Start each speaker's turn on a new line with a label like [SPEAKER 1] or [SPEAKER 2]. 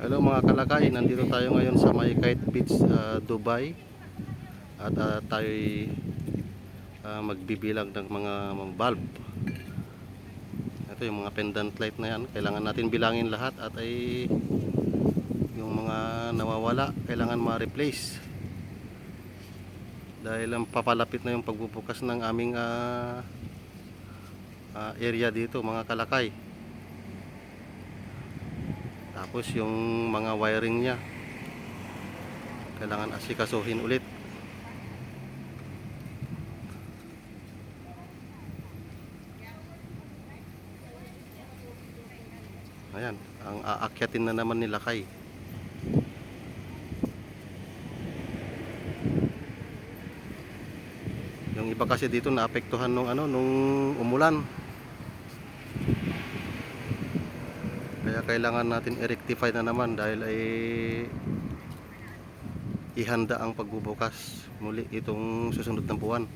[SPEAKER 1] Hello mga kalakay, nandito tayo ngayon sa May Kite Beach, ah, Dubai. At uh, tayo magbibilang ng mga bulb. Ito yung mga pendant light na yan. Kailangan natin bilangin lahat at ay yung mga nawawala, kailangan ma-replace. Dahil ang papalapit na yung pagbubukas ng aming ah, ah, area dito mga kalakay. Tapos yung mga wiring niya kailangan asikasuhin ulit. Ayan, ang aakyatin na naman nila kay. Yung iba kasi dito naapektuhan nung ano nung umulan. Kaya kailangan natin i-rectify na naman dahil ay ihanda ang pagbubukas muli itong susunod na buwan.